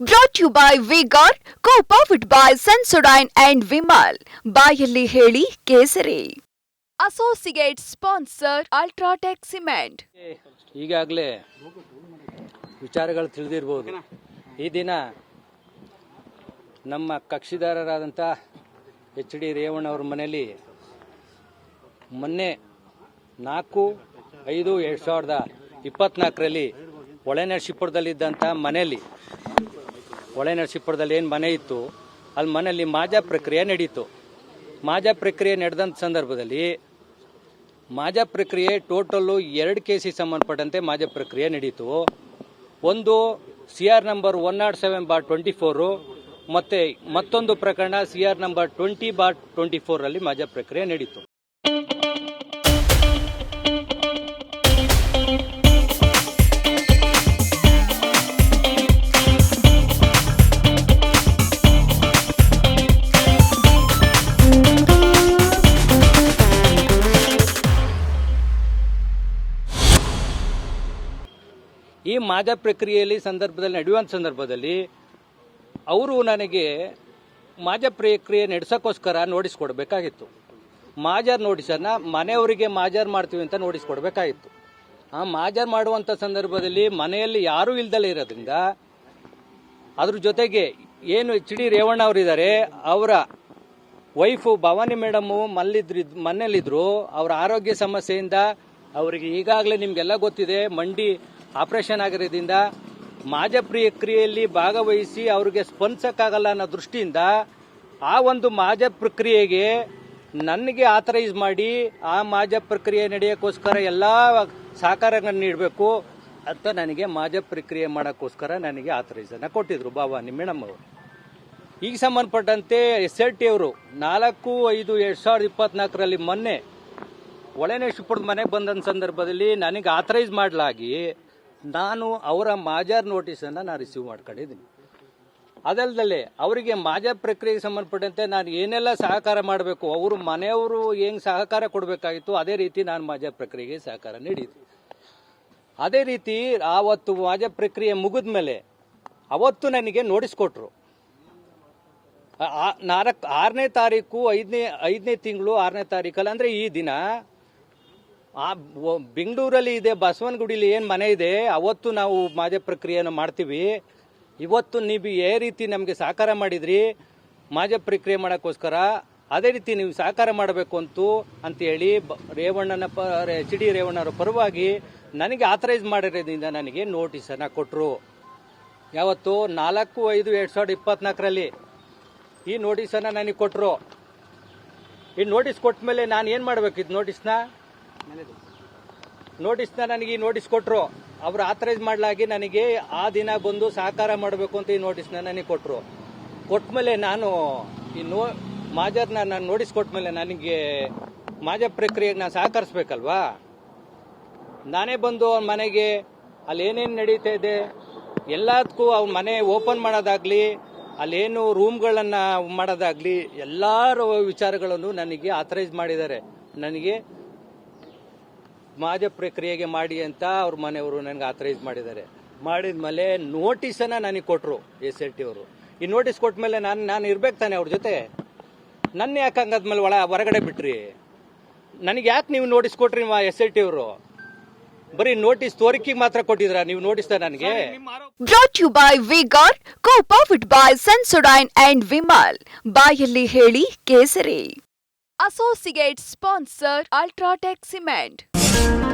Brought you by vigor co powered by Sensodyne and Vimal ಬಾಯಲ್ಲಿ ಹೇಳಿ ಕೇಸರಿ. Associate sponsor UltraTech cement ಈಗಾಗಲೇ ವಿಚಾರಗಳು ತಿಳಿದಿರ್ಬೋದು. ಈ ದಿನ ನಮ್ಮ ಕಕ್ಷಿದಾರರಾದಂಥ ಎಚ್ ಡಿ ರೇವಣ್ಣವ್ರ ಮನೆಯಲ್ಲಿ ಮೊನ್ನೆ ನಾಲ್ಕು, ಐದು, ಎರಡು ಸಾವಿರದ ಇಪ್ಪತ್ನಾಲ್ಕರಲ್ಲಿ ಹೊಳೆನರಸೀಪುರದಲ್ಲಿದ್ದಂಥ ಮನೆಯಲ್ಲಿ ಹೊಳೆನರಸೀಪುರದಲ್ಲಿ ಏನು ಮನೆ ಇತ್ತು, ಅಲ್ಲಿ ಮನೆಯಲ್ಲಿ ಮಾಜಾ ಪ್ರಕ್ರಿಯೆ ನಡೀತು. ಮಾಜಾ ಪ್ರಕ್ರಿಯೆ ನಡೆದಂಥ ಸಂದರ್ಭದಲ್ಲಿ ಮಾಜಾ ಪ್ರಕ್ರಿಯೆ ಟೋಟಲ್ಲು ಎರಡು ಕೇಸಿಗೆ ಸಂಬಂಧಪಟ್ಟಂತೆ ಮಾಜಾ ಪ್ರಕ್ರಿಯೆ ನಡೀತು. ಒಂದು C R number one nought seven bar twenty four ಮತ್ತು ಮತ್ತೊಂದು ಪ್ರಕರಣ C R number twenty bar twenty ಫೋರಲ್ಲಿ ಮಾಜಾ ಪ್ರಕ್ರಿಯೆ ನಡೀತು. ಈ ಮಾಜಾ ಪ್ರಕ್ರಿಯೆಯಲ್ಲಿ ಸಂದರ್ಭದಲ್ಲಿ ನಡೆಯುವಂಥ ಸಂದರ್ಭದಲ್ಲಿ ಅವರು ನನಗೆ ಮಾಜ ಪ್ರಕ್ರಿಯೆ ನಡೆಸೋಕ್ಕೋಸ್ಕರ ನೋಟಿಸ್ ಕೊಡಬೇಕಾಗಿತ್ತು. ಮಾಜಾರ್ ನೋಟಿಸನ್ನು ಮನೆಯವರಿಗೆ ಮಾಜಾರ್ ಮಾಡ್ತೀವಿ ಅಂತ ನೋಟಿಸ್ ಕೊಡಬೇಕಾಗಿತ್ತು. ಆ ಮಾಜಾರ್ ಮಾಡುವಂಥ ಸಂದರ್ಭದಲ್ಲಿ ಮನೆಯಲ್ಲಿ ಯಾರೂ ಇಲ್ದಲೇ ಇರೋದ್ರಿಂದ ಅದ್ರ ಜೊತೆಗೆ ಏನು ಎಚ್ ಡಿ ರೇವಣ್ಣ ಅವರಿದ್ದಾರೆ, ಅವರ ವೈಫು ಭವಾನಿ ಮೇಡಮು ಮಲ್ಲಿದ್ರು ಮನೇಲಿದ್ರು ಅವರ ಆರೋಗ್ಯ ಸಮಸ್ಯೆಯಿಂದ ಅವರಿಗೆ ಈಗಾಗಲೇ ನಿಮಗೆಲ್ಲ ಗೊತ್ತಿದೆ, ಮಂಡಿ ಆಪರೇಷನ್ ಆಗಿರೋದ್ರಿಂದ ಮಾಜ ಪ್ರಕ್ರಿಯೆಯಲ್ಲಿ ಭಾಗವಹಿಸಿ ಅವರಿಗೆ ಸ್ಪಂದಿಸಕ್ಕಾಗಲ್ಲ ಅನ್ನೋ ದೃಷ್ಟಿಯಿಂದ ಆ ಒಂದು ಮಾಜ ಪ್ರಕ್ರಿಯೆಗೆ ನನಗೆ ಆಥರೈಸ್ ಮಾಡಿ ಆ ಮಾಜ ಪ್ರಕ್ರಿಯೆ ನಡೆಯೋಕ್ಕೋಸ್ಕರ ಎಲ್ಲ ಸಹಕಾರಗಳನ್ನು ನೀಡಬೇಕು ಅಂತ ನನಗೆ ಮಾಜ ಪ್ರಕ್ರಿಯೆ ಮಾಡೋಕ್ಕೋಸ್ಕರ ನನಗೆ ಆಥರೈಸನ್ನು ಕೊಟ್ಟಿದ್ರು ಭವಾನಿ ಮೇಡಮ್ ಅವರು. ಈಗ ಸಂಬಂಧಪಟ್ಟಂತೆ ಎಸ್ ಎಲ್ ಟಿ ಅವರು ನಾಲ್ಕು ಐದು ಎರಡು ಸಾವಿರದ ಇಪ್ಪತ್ನಾಲ್ಕರಲ್ಲಿ ಮೊನ್ನೆ ಒಳನೇಶ್ವರದ ಮನೆಗೆ ಬಂದ ಸಂದರ್ಭದಲ್ಲಿ ನನಗೆ ಆಥರೈಸ್ ಮಾಡಲಾಗಿ ನಾನು ಅವರ ಮಾಜಾರ್ ನೋಟಿಸನ್ನು ನಾನು ರಿಸೀವ್ ಮಾಡ್ಕೊಂಡಿದ್ದೀನಿ. ಅದಲ್ಲದೆ ಅವರಿಗೆ ಮಾಜಾ ಪ್ರಕ್ರಿಯೆಗೆ ಸಂಬಂಧಪಟ್ಟಂತೆ ನಾನು ಏನೆಲ್ಲ ಸಹಕಾರ ಮಾಡಬೇಕು, ಅವರು ಮನೆಯವರು ಹೆಂಗೆ ಸಹಕಾರ ಕೊಡಬೇಕಾಗಿತ್ತು, ಅದೇ ರೀತಿ ನಾನು ಮಾಜಾ ಪ್ರಕ್ರಿಯೆಗೆ ಸಹಕಾರ ನೀಡಿದ್ದೆ. ಅದೇ ರೀತಿ ಆವತ್ತು ಮಾಜಾ ಪ್ರಕ್ರಿಯೆ ಮುಗಿದ ಮೇಲೆ ಅವತ್ತು ನನಗೆ ನೋಟಿಸ್ ಕೊಟ್ಟರು ನಾಲ್ಕು, ಆರನೇ ತಾರೀಕು, ಐದನೇ ಐದನೇ ತಿಂಗಳು, ಆರನೇ ತಾರೀಕಲ್ಲಿ, ಅಂದರೆ ಈ ದಿನ ಆ ಬೆಂಗಳೂರಲ್ಲಿ ಇದೆ, ಬಸವನಗುಡಿಲಿ ಏನು ಮನೆ ಇದೆ, ಅವತ್ತು ನಾವು ಮಾಜ ಪ್ರಕ್ರಿಯೆಯನ್ನು ಮಾಡ್ತೀವಿ. ಇವತ್ತು ನೀವು ಏ ರೀತಿ ನಮಗೆ ಸಹಕಾರ ಮಾಡಿದ್ರಿ, ಮಾಜ ಪ್ರಕ್ರಿಯೆ ಮಾಡೋಕ್ಕೋಸ್ಕರ, ಅದೇ ರೀತಿ ನೀವು ಸಹಕಾರ ಮಾಡಬೇಕು ಅಂತು ಅಂತೇಳಿ ರೇವಣ್ಣನ ಪ ಎಚ್ ಡಿ ರೇವಣ್ಣರ ಪರವಾಗಿ ನನಗೆ ಆಥರೈಸ್ ಮಾಡಿರೋದ್ರಿಂದ ನನಗೆ ನೋಟಿಸನ್ನು ಕೊಟ್ಟರು ಯಾವತ್ತು ನಾಲ್ಕು, ಐದು, ಎರಡು ಸಾವಿರದ ಇಪ್ಪತ್ನಾಲ್ಕರಲ್ಲಿ ಈ ನೋಟಿಸನ್ನು ನನಗೆ ಕೊಟ್ಟರು ಈ ನೋಟಿಸ್ ಕೊಟ್ಟ ಮೇಲೆ ನಾನು ಏನು ಮಾಡಬೇಕು ಇದು ನೋಟಿಸ್ನ? ನೋಟಿಸ್ನ ನನಗೆ ಈ ನೋಟಿಸ್ ಕೊಟ್ಟರು ಅವರು ಆಥರೈಸ್ ಮಾಡಲಾಗಿ ನನಗೆ ಆ ದಿನ ಬಂದು ಸಹಕಾರ ಮಾಡಬೇಕು ಅಂತ ಈ ನೋಟಿಸ್ನ ನನಗೆ ಕೊಟ್ಟರು ಕೊಟ್ಮೇಲೆ ನಾನು ಈ ನೋ ಮಾಜರ್ನ ನಾನು ನೋಟಿಸ್ ಕೊಟ್ಮೇಲೆ ನನಗೆ ಮಾಜ ಪ್ರಕ್ರಿಯೆಗೆ ನಾನು ಸಹಕರಿಸ್ಬೇಕಲ್ವಾ? ನಾನೇ ಬಂದು ಅವ್ನ ಮನೆಗೆ ಅಲ್ಲಿ ಏನೇನು ನಡೀತಾ ಇದೆ? ಎಲ್ಲದಕ್ಕೂ ಅವ್ನ ಮನೆ ಓಪನ್ ಮಾಡೋದಾಗ್ಲಿ, ಅಲ್ಲೇನು ರೂಮ್ಗಳನ್ನು ಮಾಡೋದಾಗ್ಲಿ, ಎಲ್ಲರ ವಿಚಾರಗಳನ್ನು ನನಗೆ ಆಥರೈಸ್ ಮಾಡಿದ್ದಾರೆ. ನನಗೆ ಮಾಜ ಪ್ರಕ್ರಿಯೆಗೆ ಮಾಡಿ ಅಂತ ಅವ್ರ ಮನೆಯವರು ನನಗೆ ಆಥರೈಸ್ ಮಾಡಿದ್ದಾರೆ. ಮಾಡಿದ ಮೇಲೆ ನೋಟಿಸನ್ನು ನನಗೆ ಕೊಟ್ಟರು ಎಸ್ ಎಲ್ ಟಿ ಅವರು. ಈ ನೋಟಿಸ್ ಕೊಟ್ಟ ಮೇಲೆ ನಾನು ನಾನು ಇರ್ಬೇಕು ತಾನೆ ಅವ್ರ ಜೊತೆ. ನನ್ನ ಯಾಕೆ ಹಂಗಾದ್ಮೇಲೆ ಒಳ ಹೊರಗಡೆ ಬಿಟ್ರಿ? ನನಗೆ ಯಾಕೆ ನೀವು ನೋಟಿಸ್ ಕೊಟ್ರಿ ಎಸ್ ಎಲ್ ಟಿ ಅವರು? ಬರೀ ನೋಟಿಸ್ ತೋರಿಕೆ ಮಾತ್ರ ಕೊಟ್ಟಿದ್ರ ನೀವು ನೋಟಿಸ್ ನನಗೆ? Brought you by vigor co powered by Sensodyne and Vimal ಬಾಯಲ್ಲಿ ಹೇಳಿ ಕೇಸರಿ. Associate sponsor UltraTech cement thank you